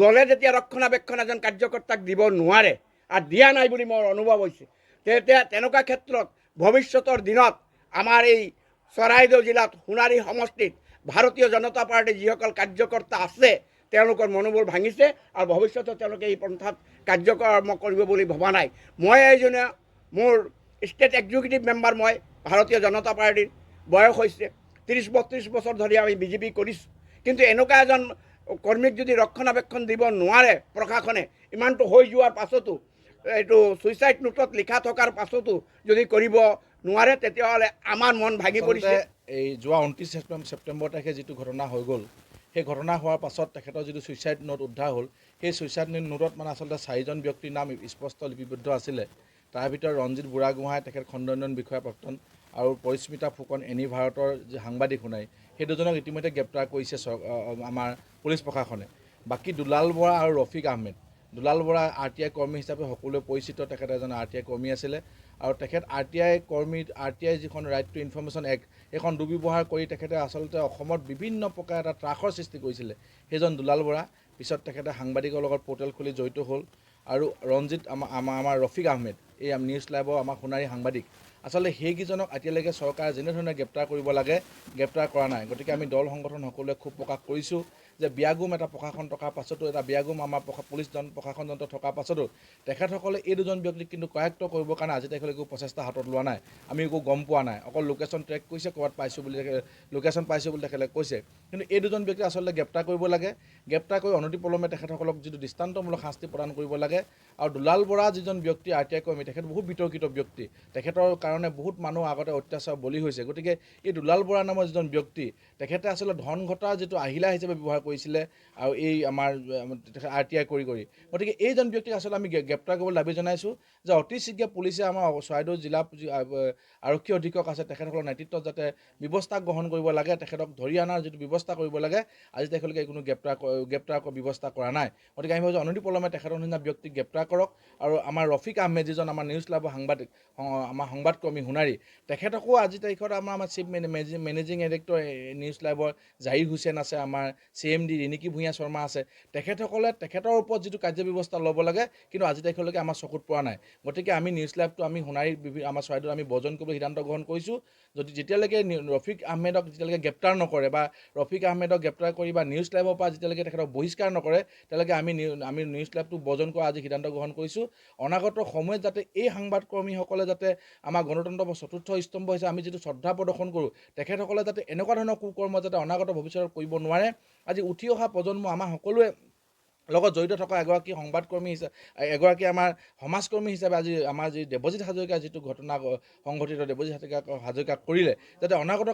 দলে যেতিয়া ৰক্ষণাবেক্ষণ এজন কাৰ্যকৰ্তাক দিব নোৱাৰে, আৰু দিয়া নাই বুলি মোৰ অনুভৱ হৈছে, তেতিয়া তেনেকুৱা ক্ষেত্ৰত ভৱিষ্যতৰ দিনত আমাৰ এই চৰাইদেউ জিলাত সোণাৰী সমষ্টিত ভাৰতীয় জনতা পাৰ্টীৰ যিসকল কাৰ্যকৰ্তা আছে, তেওঁলোকৰ মনোবল ভাঙিছে, আৰু ভৱিষ্যতে তেওঁলোকে এই পন্থাত কাৰ্যকৰ্ম কৰিব বুলি ভবা নাই। মই এইজনে মোৰ ষ্টেট এক্সিকিউটিভ মেম্বাৰ মই, ভাৰতীয় জনতা পাৰ্টীৰ বয়স হৈছে ত্ৰিছ বত্ৰিছ বছৰ ধৰি আমি বিজেপি কৰিছোঁ। কিন্তু এনেকুৱা এজন কৰ্মীক যদি ৰক্ষণাবেক্ষণ দিব নোৱাৰে প্ৰশাসনে ইমানটো হৈ যোৱাৰ পাছতো এইটো ছুইচাইড নোটত লিখা থকাৰ পাছতো যদি কৰিব নোৱাৰে তেতিয়াহ'লে আমাৰ মন ভাগি পৰিছে। এই যোৱা ঊনত্ৰিছ ছেপ্টেম্বৰ ছেপ্টেম্বৰ তাৰিখে যিটো ঘটনা হৈ গ'ল সেই ঘটনা হোৱাৰ পাছত তেখেতৰ যিটো ছুইচাইড নোট উদ্ধাৰ হ'ল সেই ছুইচাইড নোটত মানে আচলতে চাৰিজন ব্যক্তিৰ নাম স্পষ্ট লিপিবদ্ধ আছিলে। তাৰ ভিতৰত ৰঞ্জিত বুঢ়াগোহাঁই তেখেত খণ্ড উন্নয়ন বিষয়া প্ৰাক্তন আৰু পৰিস্মিতা ফুকন এনি ভাৰতৰ যি সাংবাদিক শুনাই, সেই দুজনক ইতিমধ্যে গ্ৰেপ্তাৰ কৰিছে আমাৰ পুলিচ প্ৰশাসনে। বাকী দুলাল বৰা আৰু Rafiq Ahmed. Dulal Bora R T I কৰ্মী হিচাপে সকলোৱে পৰিচিত, তেখেত এজন আৰ টি আই কৰ্মী আছিলে। আৰু তেখেত আৰ টি আই কৰ্মী, আৰ টি আই যিখন ৰাইট টু ইনফৰ্মেশ্যন এক্ট সেইখন দুৰ্ব্যৱহাৰ কৰি তেখেতে আচলতে অসমত বিভিন্ন প্ৰকাৰে এটা ত্ৰাসৰ সৃষ্টি কৰিছিলে। সেইজন দুলাল বৰা, পিছত তেখেতে সাংবাদিকৰ লগত পৰ্টেল খুলি জড়িত হ'ল। আৰু ৰঞ্জিত আমাৰ আমাৰ ৰফিক আহমেদ, এই নিউজ লাইভৰ আমাৰ সোণাৰী সাংবাদিক। আচলতে সেইকেইজনক এতিয়ালৈকে চৰকাৰে যেনেধৰণে গ্ৰেপ্তাৰ কৰিব লাগে গ্ৰেপ্তাৰ কৰা নাই। গতিকে আমি দল সংগঠন সকলোৱে ক্ষোভ প্ৰকাশ কৰিছোঁ। যে বিয়াগুম এটা প্ৰশাসন থকাৰ পাছতো, এটা বিয়াগুম আমাৰ পুলিচ প্ৰশাসন যন্ত্ৰ থকাৰ পাছতো, তেখেতসকলে এই দুজন ব্যক্তিক কিন্তু কৰায়ত্ব কৰিবৰ কাৰণে আজি তাৰিখলৈ একো প্ৰচেষ্টা হাতত লোৱা নাই। আমি একো গম পোৱা নাই। অকল লোকেশ্যন ট্ৰেক কৰিছে, ক'ৰবাত পাইছোঁ বুলি লোকেশ্যন পাইছোঁ বুলি তেখেতে কৈছে। কিন্তু এই দুজন ব্যক্তি আচলতে গ্ৰেপ্তাৰ কৰিব লাগে। গ্ৰেপ্তাৰ কৰি অনতিপলমে তেখেতসকলক যিটো দৃষ্টান্তমূলক শাস্তি প্ৰদান কৰিব লাগে। আৰু দুলাল বৰা যিজন ব্যক্তি, আৰ টি আই কৰ্মী, তেখেত বহুত বিতৰ্কিত ব্যক্তি। তেখেতৰ কাৰণে বহুত মানুহ আগতে অত্যাচাৰ বলি হৈছে। গতিকে এই দুলাল বৰা নামৰ যিজন ব্যক্তি, তেখেতে আচলতে ধন ঘটাৰ যিটো আহিলা হিচাপে ব্যৱহাৰ কৰিছিলে আৰু এই আমাৰ আৰ টি আই কৰি কৰি। গতিকে এইজন ব্যক্তিক আচলতে আমি গ্ৰে- গ্ৰেপ্তাৰ কৰিবলৈ দাবী জনাইছোঁ যে অতি শীঘ্ৰে পুলিচে আমাৰ চৰাইদেউ জিলা আৰক্ষী অধীক্ষক আছে তেখেতসকলৰ নেতৃত্বত যাতে ব্যৱস্থা গ্ৰহণ কৰিব লাগে তেখেতক ধৰি অনাৰ যিটো ব্যৱস্থা কৰিব লাগে আজি তেখেতলোকে কোনো গ্ৰেপ্তাৰ গ্ৰেপ্তাৰ ব্যৱস্থা কৰা নাই। গতিকে আমি ভাবিছোঁ অনতিপলমে তেখেতৰ নিচিনা ব্যক্তিক গ্ৰেপ্তাৰ কৰক আৰু আমাৰ ৰফিক আহমেদ যিজন আমাৰ নিউজ লাইভৰ সাংবাদিক আমাৰ সংবাদকৰ্মী সোণাৰী তেখেতকো আজি তাৰিখত আমাৰ আমাৰ চিফ মেনেজিং ডিৰেক্টৰ নিউজ লাইভৰ জাহিৰ হুছেইন আছে আমাৰ C M D Riniki Bhuyan Sharma আছে। তেখেতসকলে, তেখেতৰ ওপৰত যিটো কাৰ্যব্যৱস্থা ল'ব লাগে, কিন্তু আজি তাৰিখলৈকে আমাৰ চকুত পৰা নাই। গতিকে আমি নিউজ লাইভটো, আমি সোণাৰীৰ বিভি- আমাৰ চৰাইদেউত আমি বৰ্জন কৰিবলৈ সিদ্ধান্ত গ্ৰহণ কৰিছোঁ। যদি যেতিয়ালৈকে ৰফিক আহমেদক যেতিয়ালৈকে গ্ৰেপ্তাৰ নকৰে বা ৰফিক আহমেদক গ্ৰেপ্তাৰ কৰি বা নিউজ লাইভৰ পৰা যেতিয়ালৈকে তেখেতক বহিষ্কাৰ নকৰে, তেতিয়ালৈকে আমি আমি নিউজ লাইভটো বৰ্জন কৰা আজি সিদ্ধান্ত গ্ৰহণ কৰিছোঁ। অনাগত সময়ত যাতে এই সাংবাদকৰ্মীসকলে যাতে আমাৰ গণতন্ত্ৰৰ চতুৰ্থ স্তম্ভ হিচাপে আমি যিটো শ্ৰদ্ধা প্ৰদৰ্শন কৰোঁ, তেখেতসকলে যাতে এনেকুৱা ধৰণৰ কুকৰ্ম যাতে অনাগত ভৱিষ্যতত কৰিব নোৱাৰে। আজি উঠি অহা প্ৰজন্ম আমাৰ সকলোৱে লগত জড়িত থকা এগৰাকী সংবাদকৰ্মী হিচাপে এগৰাকী আমাৰ সমাজকৰ্মী হিচাপে আজি আমাৰ যি দেৱজিৎ হাজৰিকাৰ যিটো ঘটনা, সংঘটিত দেৱজিৎ হাজৰিকা হাজৰিকাক কৰিলে, যাতে অনাগত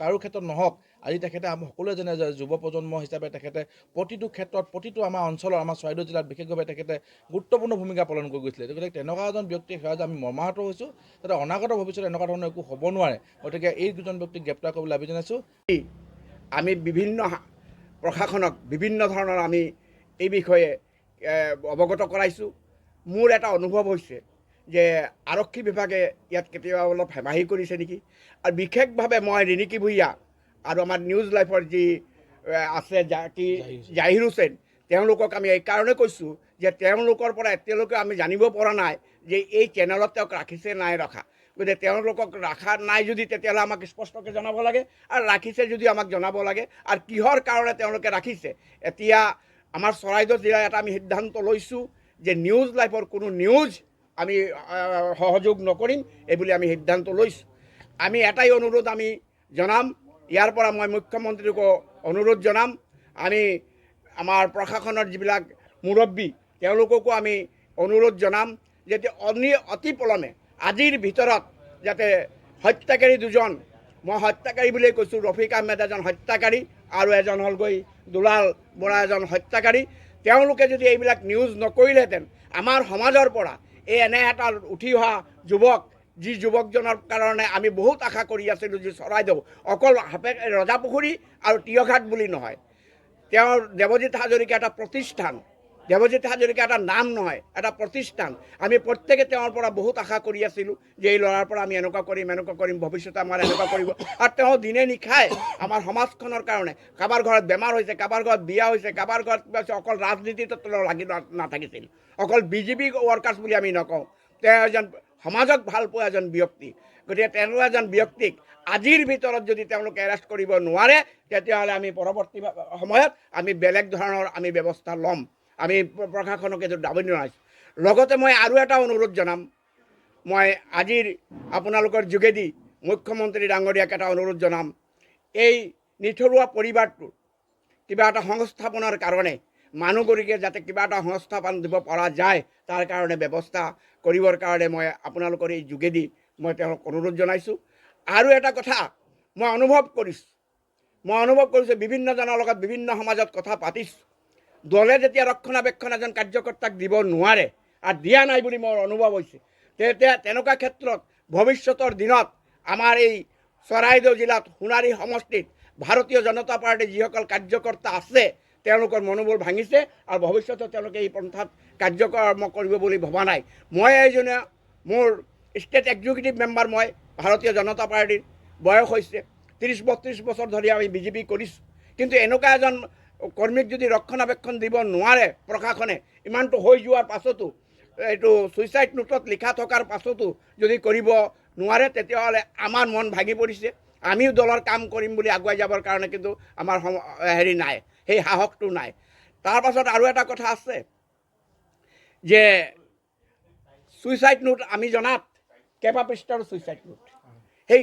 কাৰো ক্ষেত্ৰত নহওক, আজি তেখেতে আমি, সকলোৱে জানে যে যুৱ প্ৰজন্ম হিচাপে তেখেতে প্ৰতিটো ক্ষেত্ৰত, প্ৰতিটো আমাৰ অঞ্চলৰ, আমাৰ চৰাইদেউ জিলাত বিশেষভাৱে তেখেতে গুৰুত্বপূৰ্ণ ভূমিকা পালন কৰি গৈছিলে। গতিকে তেনেকুৱা এজন ব্যক্তিক সেৱা যে আমি মৰ্মাহত হৈছোঁ, যাতে অনাগত ভৱিষ্যতে এনেকুৱা ধৰণৰ একো হ'ব নোৱাৰে। গতিকে এই দুজন ব্যক্তিক গ্ৰেপ্তাৰ কৰিবলৈ দাবি জনাইছোঁ। আমি বিভিন্ন প্ৰশাসনক বিভিন্ন ধৰণৰ আমি এই বিষয়ে অৱগত কৰাইছোঁ। মোৰ এটা অনুভৱ হৈছে যে আৰক্ষী বিভাগে ইয়াত কেতিয়াবা অলপ হেমাহি কৰিছে নেকি। আৰু বিশেষভাৱে মই ৰিণিকী ভূঞা আৰু আমাৰ নিউজ লাইফৰ যি আছে জাকি জাহিৰ হুছেইন, তেওঁলোকক আমি এইকাৰণে কৈছোঁ যে তেওঁলোকৰ পৰা এতিয়ালৈকে আমি জানিব পৰা নাই যে এই চেনেলত তেওঁক ৰাখিছে নাই ৰখা। গতিকে তেওঁলোকক ৰখা নাই যদি তেতিয়াহ'লে আমাক স্পষ্টকৈ জনাব লাগে, আৰু ৰাখিছে যদি আমাক জনাব লাগে। আৰু কিহৰ কাৰণে তেওঁলোকে ৰাখিছে? এতিয়া আমাৰ চৰাইদেউ জিলাৰ এটা আমি সিদ্ধান্ত লৈছোঁ যে নিউজ লাইফৰ কোনো নিউজ আমি সহযোগ নকৰিম এইবুলি আমি সিদ্ধান্ত লৈছোঁ। আমি এটাই অনুৰোধ আমি জনাম। ইয়াৰ পৰা মই মুখ্যমন্ত্ৰীকো অনুৰোধ জনাম। আমি আমাৰ প্ৰশাসনৰ যিবিলাক মুৰব্বী, তেওঁলোককো আমি অনুৰোধ জনাম। যাতে অতি পলমে আজিৰ ভিতৰত যাতে হত্যাকাৰী দুজন, মই হত্যাকাৰী বুলিয়ে কৈছোঁ, ৰফিক আহমেদ এজন হত্যাকাৰী আৰু এজন হ'লগৈ দুলাল বৰা এজন হত্যাকাৰী। তেওঁলোকে যদি এইবিলাক নিউজ নকৰিলেহেঁতেন, আমাৰ সমাজৰ পৰা এই এনে এটা উঠি অহা যুৱক, যি যুৱকজনৰ কাৰণে আমি বহুত আশা কৰি আছিলোঁ যে চৰাইদেউ অকল সাপে ৰজাপুখুৰী আৰু তিয়ঘাট বুলি নহয়। তেওঁৰ দেৱজিৎ হাজৰিকা এটা প্ৰতিষ্ঠান দেৱজিৎ হাজৰিকা এটা নাম নহয়, এটা প্ৰতিষ্ঠান। আমি প্ৰত্যেকে তেওঁৰ পৰা বহুত আশা কৰি আছিলোঁ যে এই ল'ৰাৰ পৰা আমি এনেকুৱা কৰিম এনেকুৱা কৰিম, ভৱিষ্যতে আমাৰ এনেকুৱা কৰিব। আৰু তেওঁ দিনে নিশাই আমাৰ সমাজখনৰ কাৰণে। কাৰোবাৰ ঘৰত বেমাৰ হৈছে, কাৰোবাৰ ঘৰত বিয়া হৈছে, কাৰোবাৰ ঘৰত কিবা হৈছে অকল ৰাজনীতিত তেওঁ লাগি নাথাকিছিল। অকল বি জে পি ৱৰ্কাৰ্ছ বুলি আমি নকওঁ। তেওঁ এজন সমাজক ভালো পোৱা এজন ব্যক্তি। গতিকে তেনেকুৱা এজন ব্যক্তিক আজিৰ ভিতৰত যদি তেওঁলোকে এৰেষ্ট কৰিব নোৱাৰে, তেতিয়াহ'লে আমি পৰৱৰ্তী সময়ত আমি বেলেগ ধৰণৰ আমি ব্যৱস্থা ল'ম। আমি প্ৰশাসনক এইটো দাবি জনাইছোঁ। লগতে মই আৰু এটা অনুৰোধ জনাম। মই আজিৰ আপোনালোকৰ যোগেদি মুখ্যমন্ত্ৰী ডাঙৰীয়াক এটা অনুৰোধ জনাম। এই নিথৰুৱা পৰিবাৰটোৰ কিবা এটা সংস্থাপনৰ কাৰণে মানুহগৰাকীয়ে যাতে কিবা এটা সংস্থাপন দিব পৰা যায়, তাৰ কাৰণে ব্যৱস্থা কৰিবৰ কাৰণে মই আপোনালোকৰ এই যোগেদি মই তেওঁক অনুৰোধ জনাইছোঁ। আৰু এটা কথা, মই অনুভৱ কৰিছোঁ। মই অনুভৱ কৰিছোঁ বিভিন্নজনৰ লগত বিভিন্ন সমাজত কথা পাতিছোঁ। দলে যেতিয়া ৰক্ষণাবেক্ষণ এজন কাৰ্যকৰ্তাক দিব নোৱাৰে আৰু দিয়া নাই বুলি মোৰ অনুভৱ হৈছে, তেতিয়া তেনেকুৱা ক্ষেত্ৰত ভৱিষ্যতৰ দিনত আমাৰ এই চৰাইদেউ জিলাত সোণাৰী সমষ্টিত ভাৰতীয় জনতা পাৰ্টীৰ যিসকল কাৰ্যকৰ্তা আছে, তেওঁলোকৰ মনোবল ভাঙিছে আৰু ভৱিষ্যতে তেওঁলোকে এই পন্থাত কাৰ্যকৰ্ম কৰিব বুলি ভবা নাই। মই এইজনে মোৰ ষ্টেট এক্সিকিউটিভ মেম্বাৰ মই, ভাৰতীয় জনতা পাৰ্টীৰ বয়স হৈছে ত্ৰিছ বত্ৰিছ বছৰ ধৰি আমি বিজেপি কৰিছোঁ। কিন্তু এনেকুৱা এজন কৰ্মীক যদি ৰক্ষণাবেক্ষণ দিব নোৱাৰে প্ৰশাসনে, ইমানটো হৈ যোৱাৰ পাছতো, এইটো ছুইচাইড নোটত লিখা থকাৰ পাছতো যদি কৰিব নোৱাৰে, তেতিয়াহ'লে আমাৰ মন ভাগি পৰিছে। আমিও দলৰ কাম কৰিম বুলি আগুৱাই যাবৰ কাৰণে কিন্তু আমাৰ সম হেৰি নাই, সেই সাহসটো নাই। তাৰ পাছত আৰু এটা কথা আছে যে ছুইচাইড নোট আমি জনাত, কেইবা পৃষ্ঠাৰ ছুইচাইড নোট সেই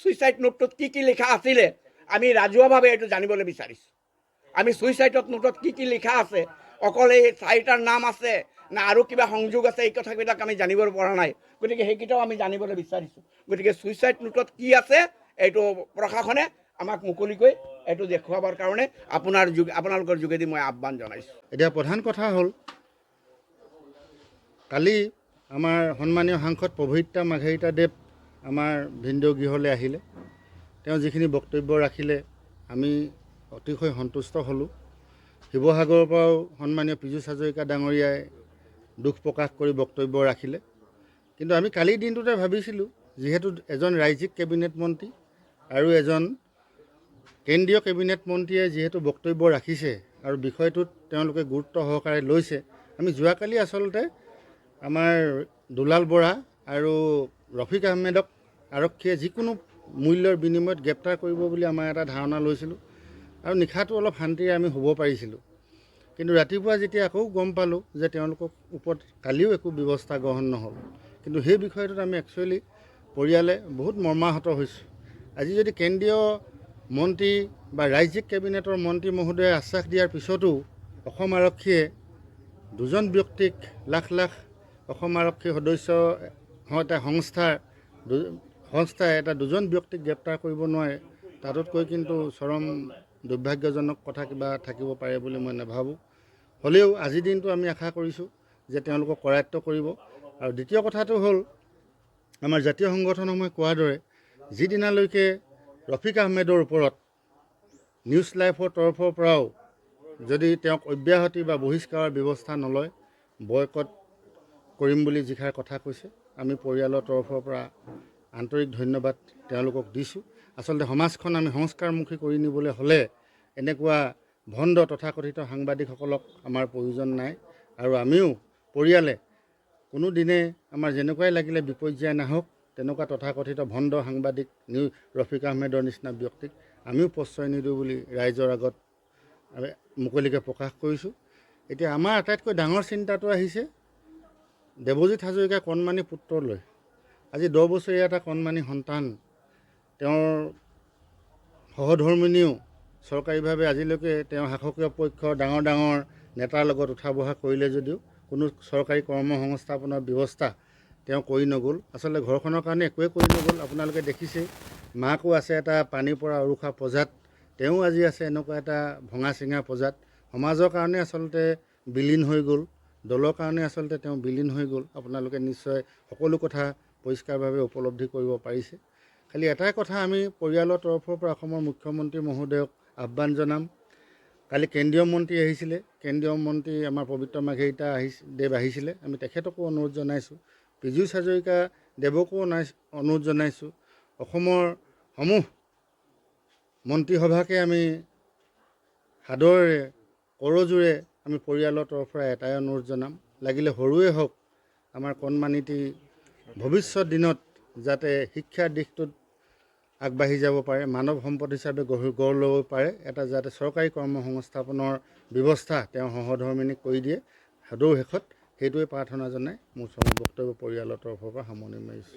ছুইচাইড নোটটোত কি কি লিখা আছিলে, আমি ৰাজহুৱাভাৱে এইটো জানিবলৈ বিচাৰিছোঁ। আমি ছুইচাইডত নোটত কি কি লিখা আছে? অকল এই চাৰিটাৰ নাম আছে, না আৰু কিবা সংযোগ আছে, এই কথাবিলাক আমি জানিব পৰা নাই। গতিকে সেইকেইটাও আমি জানিবলৈ বিচাৰিছোঁ। গতিকে ছুইচাইড নোটত কি আছে, এইটো প্ৰশাসনে আমাক মুকলিকৈ এইটো দেখুৱাবৰ কাৰণে আপোনাৰ যোগ, আপোনালোকৰ যোগেদি মই আহ্বান জনাইছোঁ। এতিয়া প্ৰধান কথা হ'ল, কালি আমাৰ সন্মানীয় সাংসদ প্ৰভৃতা মাঘেৰিতা দেৱ আমাৰ ভিনদেউ গৃহলৈ আহিলে। তেওঁ যিখিনি বক্তব্য ৰাখিলে, আমি অতিশয় সন্তুষ্ট হ'লোঁ। শিৱসাগৰৰ পৰাও সন্মানীয় পীযুষ হাজৰিকা ডাঙৰীয়াই দুখ প্ৰকাশ কৰি বক্তব্য ৰাখিলে। কিন্তু আমি কালিৰ দিনটোতে ভাবিছিলোঁ যিহেতু এজন ৰাজ্যিক কেবিনেট মন্ত্ৰী আৰু এজন কেন্দ্ৰীয় কেবিনেট মন্ত্ৰীয়ে যিহেতু বক্তব্য ৰাখিছে আৰু বিষয়টোত তেওঁলোকে গুৰুত্ব সহকাৰে লৈছে আমি যোৱাকালি আচলতে আমাৰ দুলাল বৰা আৰু ৰফিক আহমেদক আৰক্ষীয়ে যিকোনো মূল্যৰ বিনিময়ত গ্ৰেপ্তাৰ কৰিব বুলি আমাৰ এটা ধাৰণা লৈছিলোঁ। আৰু নিশাটো অলপ শান্তিৰে আমি শুব পাৰিছিলোঁ। কিন্তু ৰাতিপুৱা যেতিয়া আকৌ গম পালোঁ যে তেওঁলোকৰ ওপৰত কালিও একো ব্যৱস্থা গ্ৰহণ নহ'ল। কিন্তু সেই বিষয়টোত আমি একচুৱেলি পৰিয়ালে বহুত মৰ্মাহত হৈছোঁ। আজি যদি কেন্দ্ৰীয় মন্ত্ৰী বা ৰাজ্যিক কেবিনেটৰ মন্ত্ৰী মহোদয়ে আশ্বাস দিয়াৰ পিছতো অসম আৰক্ষীয়ে দুজন ব্যক্তিক লাখ লাখ অসম আৰক্ষী সদস্য এটা সংস্থাৰ সংস্থাই এটা দুজন ব্যক্তিক গ্ৰেপ্তাৰ কৰিব নোৱাৰে, তাতোতকৈ কিন্তু চৰম দুৰ্ভাগ্যজনক কথা কিবা থাকিব পাৰে বুলি মই নাভাবোঁ। হ'লেও আজিৰ দিনটো আমি আশা কৰিছোঁ যে তেওঁলোকক কৰায়ত্ব কৰিব। আৰু দ্বিতীয় কথাটো হ'ল আমাৰ জাতীয় সংগঠনসমূহে কোৱাৰ দৰে যিদিনালৈকে ৰফিক আহমেদৰ ওপৰত নিউজ লাইফৰ তৰফৰ পৰাও যদি তেওঁক অব্যাহতি বা বহিষ্কাৰৰ ব্যৱস্থা নলয় বয়কট কৰিম বুলি যিষাৰ কথা কৈছে। আমি পৰিয়ালৰ তৰফৰ পৰা আন্তৰিক ধন্যবাদ তেওঁলোকক দিছোঁ। আচলতে সমাজখন আমি সংস্কাৰমুখী কৰি নিবলৈ হ'লে এনেকুৱা ভণ্ড তথাকথিত সাংবাদিকসকলক আমাৰ প্ৰয়োজন নাই। আৰু আমিও পৰিয়ালে কোনো দিনে আমাৰ যেনেকুৱাই লাগিলে বিপৰ্যয় নাহক তেনেকুৱা তথাকথিত ভণ্ড সাংবাদিক নিউ ৰফিক আহমেদৰ নিচিনা ব্যক্তিক আমিও প্ৰশ্ৰয় নিদিওঁ বুলি ৰাইজৰ আগত মুকলিকৈ প্ৰকাশ কৰিছোঁ। এতিয়া আমাৰ আটাইতকৈ ডাঙৰ চিন্তাটো আহিছে দেৱজিৎ হাজৰিকা কণমানি পুত্ৰলৈ। আজি দহ বছৰীয়া এটা কণমানি সন্তান তেওঁৰ সহধৰ্মিনীও চৰকাৰীভাৱে আজিলৈকে তেওঁ শাসকীয় পক্ষৰ ডাঙৰ ডাঙৰ নেতাৰ লগত উঠা বহা কৰিলে যদিও কোনো চৰকাৰী কৰ্ম সংস্থাপনৰ ব্যৱস্থা তেওঁ কৰি নগ'ল। আচলতে ঘৰখনৰ কাৰণে একোৱে কৰি নগ'ল। আপোনালোকে দেখিছেই মাকো আছে এটা পানীৰ পৰা উৰুখা প্ৰজাত তেওঁ আজি আছে এনেকুৱা এটা ভঙা চিঙা প্ৰজাত। সমাজৰ কাৰণে আচলতে বিলীন হৈ গ'ল দলৰ কাৰণে আচলতে তেওঁ বিলীন হৈ গ'ল। আপোনালোকে নিশ্চয় সকলো কথা পৰিষ্কাৰভাৱে উপলব্ধি কৰিব পাৰিছে। খালি এটাই কথা আমি পৰিয়ালৰ তৰফৰ পৰা অসমৰ মুখ্যমন্ত্ৰী মহোদয়ক আহ্বান জনাম। কালি কেন্দ্ৰীয় মন্ত্ৰী আহিছিলে। কেন্দ্ৰীয় মন্ত্ৰী আমাৰ পবিত্ৰ মাৰ্ঘেৰিটা আহিছে দেৱ আহিছিলে। আমি তেখেতকো অনুৰোধ জনাইছোঁ। পীযুষ হাজৰিকা দেৱকো অনুৰোধ জনাইছোঁ। অসমৰ সমূহ মন্ত্ৰীসভাকে আমি সাদৰেৰে কৰজোৰে আমি পৰিয়ালৰ তৰফৰ পৰা এটাই অনুৰোধ জনাম। লাগিলে সৰুৱে হওক আমাৰ কণমানিটি ভৱিষ্যত দিনত যাতে শিক্ষাৰ দিশটোত আগবাঢ়ি যাব পাৰে মানৱ সম্পদ হিচাপে গঢ় গঢ় ল'ব পাৰে। এটা যাতে চৰকাৰী কৰ্ম সংস্থাপনৰ ব্যৱস্থা তেওঁ সহধৰ্মিনীক কৰি দিয়ে সদৌ শেষত সেইটোৱে প্ৰাৰ্থনা জনাই মোৰ বক্তব্য পৰিয়ালৰ তৰফৰ পৰা সামৰণি মাৰিছোঁ।